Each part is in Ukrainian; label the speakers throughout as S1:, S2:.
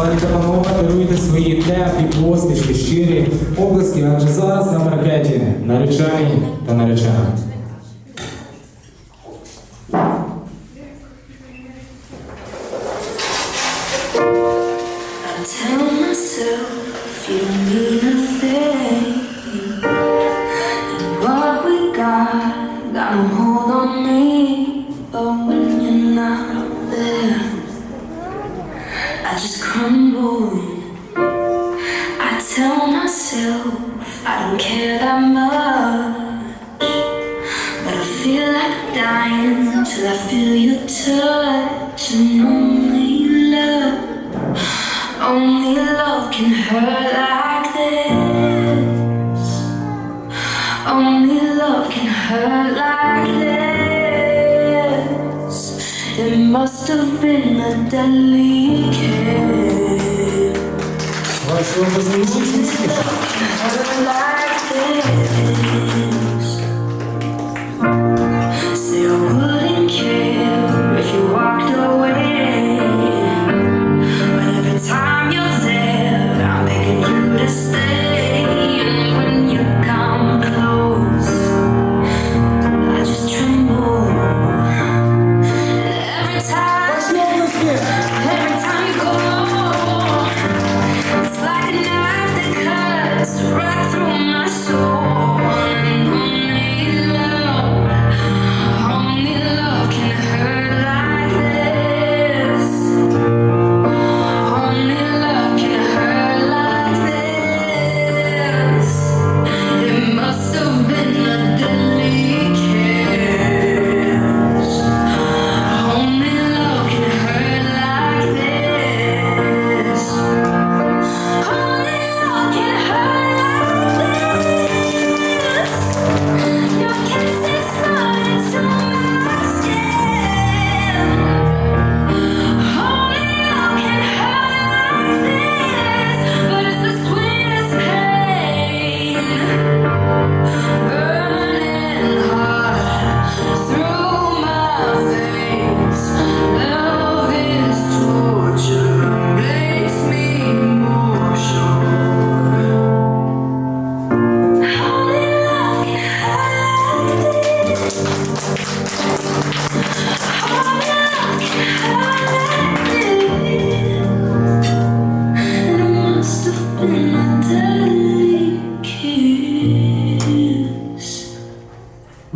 S1: Пані та панове, даруйте свої теплі посмішки, щирі обласки, адже зараз на паркеті наречені та наречена.
S2: I tell I just crumble. I tell myself I don't care that much. But I feel like dying till I feel your touch and only love. Only love can hurt like this. Only love can hurt like this. It must have been a deadly.
S1: Ваші обласки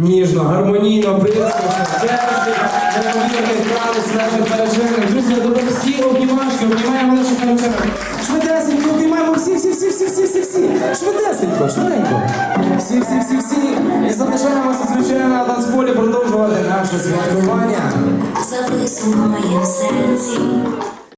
S1: Ніжно, гармонійно, держить, неймовірний хаос наших наречених. Друзі, до всі обнімашки, обнімаємо наших наречених. Швидесенько, обнімаємо всі, всі, всі, всі, всі, всі, всі. Швидесенько, швиденько. Всі, всі, всі, всі. І залишаємося, звичайно, на танцполі продовжувати наше святкування.
S2: Запису в серці